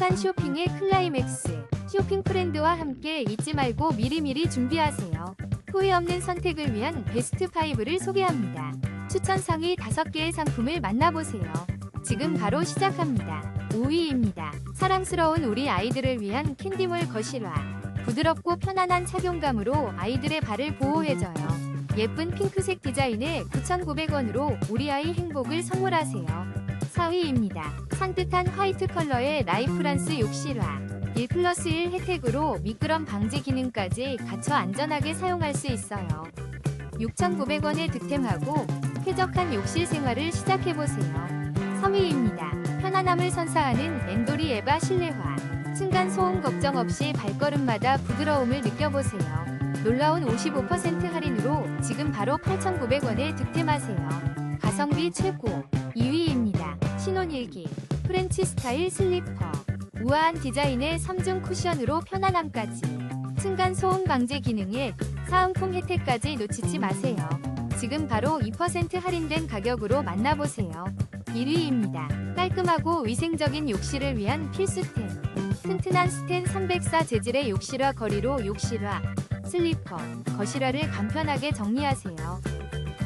행복한 쇼핑의 클라이맥스. 쇼핑 프렌드와 함께 잊지 말고 미리미리 준비하세요. 후회 없는 선택을 위한 베스트 5를 소개합니다. 추천 상위 5개의 상품을 만나보세요. 지금 바로 시작합니다. 5위입니다. 사랑스러운 우리 아이들을 위한 캔디몰 거실화. 부드럽고 편안한 착용감으로 아이들의 발을 보호해줘요. 예쁜 핑크색 디자인에 9,900원으로 우리 아이 행복을 선물하세요. 4위입니다. 산뜻한 화이트 컬러의 라이프란스 욕실화. 1 플러스 1 혜택으로 미끄럼 방지 기능까지 갖춰 안전하게 사용할 수 있어요. 6,900원에 득템하고 쾌적한 욕실 생활을 시작해보세요. 3위입니다. 편안함을 선사하는 엔도리 에바 실내화. 층간 소음 걱정 없이 발걸음마다 부드러움을 느껴보세요. 놀라운 55% 할인으로 지금 바로 8,900원에 득템하세요. 가성비 최고 2위입니다. 신혼일기 프렌치 스타일 슬리퍼 우아한 디자인의 3중 쿠션으로 편안함까지 층간 소음 방지 기능에 사은품 혜택까지 놓치지 마세요. 지금 바로 2% 할인된 가격으로 만나보세요. 1위입니다. 깔끔하고 위생적인 욕실을 위한 필수템. 튼튼한 스텐 304 재질의 욕실화 거리로 욕실화, 슬리퍼, 거실화를 간편하게 정리하세요.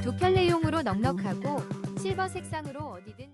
두 켤레용으로 넉넉하고 실버 색상으로 어디든